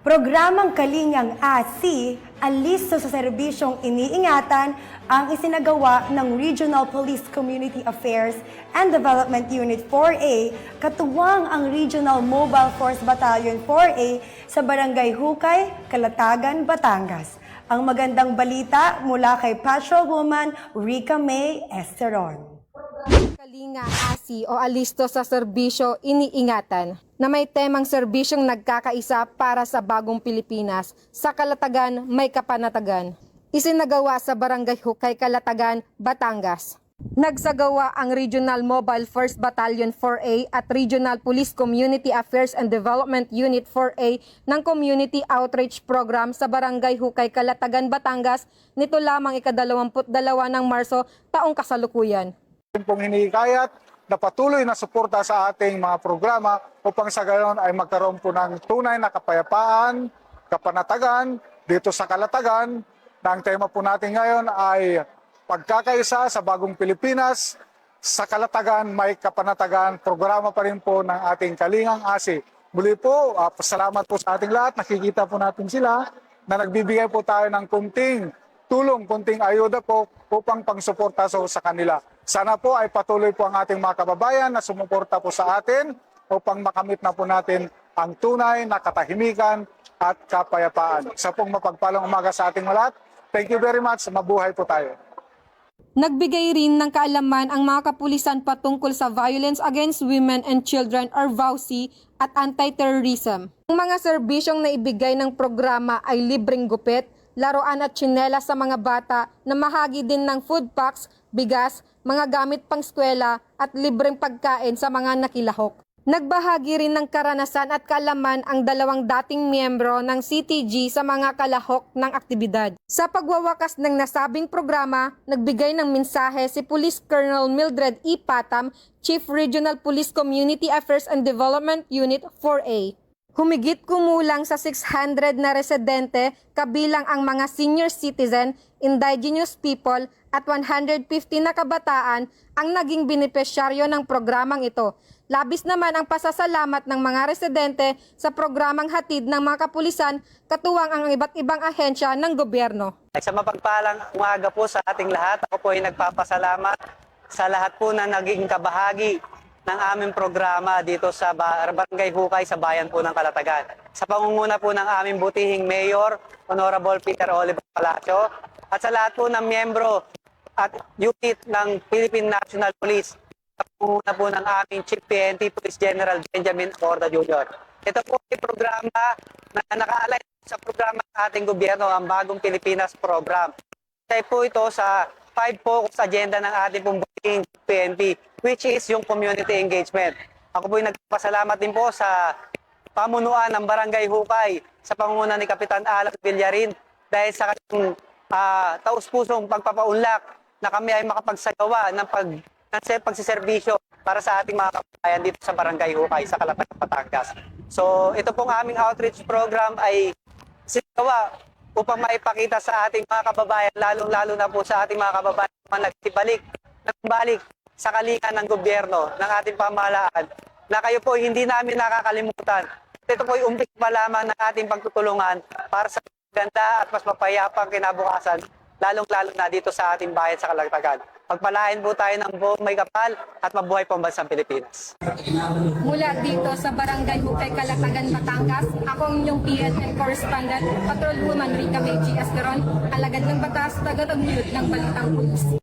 Programang Kalingang ASI, alisto sa serbisyong iniingatan ang isinagawa ng Regional Police Community Affairs and Development Unit 4A, katuwang ang Regional Mobile Force Battalion 4A sa Barangay Hukay, Kalatagan, Batangas. Ang magandang balita mula kay Patrolwoman Rica May Esteron. Kalinga ASI o alisto sa serbisyo iniingatan na may temang serbisyong nagkakaisa para sa bagong Pilipinas. Sa Kalatagan, may kapanatagan. Isinagawa sa Barangay Hukay, Kalatagan, Batangas. Nagsagawa ang Regional Mobile First Battalion 4A at Regional Police Community Affairs and Development Unit 4A ng Community Outreach Program sa Barangay Hukay, Kalatagan, Batangas nito lamang ikadalawamput-dalawa ng Marso taong kasalukuyan. Pong hinihikayat na patuloy na suporta sa ating mga programa upang sa gayon ay magkaroon po ng tunay na kapayapaan, kapanatagan dito sa Kalatagan na ang tema po natin ngayon ay pagkakaisa sa bagong Pilipinas. Sa Kalatagan may kapanatagan, programa pa rin po ng ating Kalingang Asi. Muli po, ah, pasalamat po sa ating lahat. Nakikita po natin sila na nagbibigay po tayo ng kunting tulong, kunting ayuda po upang pangsuporta sa kanila. Sana po ay patuloy po ang ating mga kababayan na sumuporta po sa atin upang makamit na po natin ang tunay na katahimikan at kapayapaan. Sa pong mapagpalang umaga sa ating lahat. Thank you very much. Mabuhay po tayo. Nagbigay rin ng kaalaman ang mga kapulisan patungkol sa Violence Against Women and Children or VAUSI at anti-terrorism. Ang mga serbisyong naibigay ng programa ay libreng gupit, laruan at tsinela sa mga bata na mahagi din ng food packs, bigas, mga gamit pang eskwela at libreng pagkain sa mga nakilahok. Nagbahagi rin ng karanasan at kaalaman ang dalawang dating miyembro ng CTG sa mga kalahok ng aktibidad. Sa pagwawakas ng nasabing programa, nagbigay ng mensahe si Police Colonel Mildred E. Patam, Chief Regional Police Community Affairs and Development Unit 4A. Humigit kumulang sa 600 na residente kabilang ang mga senior citizen, indigenous people at 150 na kabataan ang naging benepisyaryo ng programang ito. Labis naman ang pasasalamat ng mga residente sa programang hatid ng mga kapulisan katuwang ang iba't ibang ahensya ng gobyerno. Sa mapagpalang umaga po sa ating lahat, ako po ay nagpapasalamat sa lahat po na naging kabahagi ng aming programa dito sa Ba- Barangay Hukay sa bayan po ng Kalatagan. Sa pangunguna po ng aming butihing Mayor, Honorable Peter Oliver Palacio, at sa lahat po ng miyembro at unit ng Philippine National Police, sa pangunguna po ng aming Chief PNP Police General Benjamin Corda Jr. Ito po ay programa na naka-align sa programa ng ating gobyerno, ang Bagong Pilipinas Program. Tayo po ito sa five focus agenda ng ating pong PNP, which is yung community engagement. Ako po ay nagpasalamat din po sa pamunuan ng Barangay Hukay sa pangunguna ni Kapitan Alan Villarin dahil sa kanyang ah, taus-pusong pagpapaunlak na kami ay makapagsagawa ng pag ng se- pagsiservisyo para sa ating mga kababayan dito sa Barangay Hukay sa Calatagan, Batangas. So ito pong aming outreach program ay sinagawa upang maipakita sa ating mga kababayan, lalong-lalo na po sa ating mga kababayan na nagsibalik, nagbalik sa kalingan ng gobyerno, ng ating pamahalaan, na kayo po hindi namin nakakalimutan. Ito po ay umpik pa lamang ng ating pagtutulungan para sa ganda at mas mapayapang kinabukasan, lalong-lalo na dito sa ating bayan sa Kalagtagan. Pagpalain po tayo ng buong may kapal at mabuhay po ang bansang Pilipinas. Mula dito sa Barangay Hukay, Kalatagan, Batangas, ako ang inyong PNN correspondent, Patrolwoman Rica Meji Esteron, alagad ng batas, tagad ng ng balitang pulis.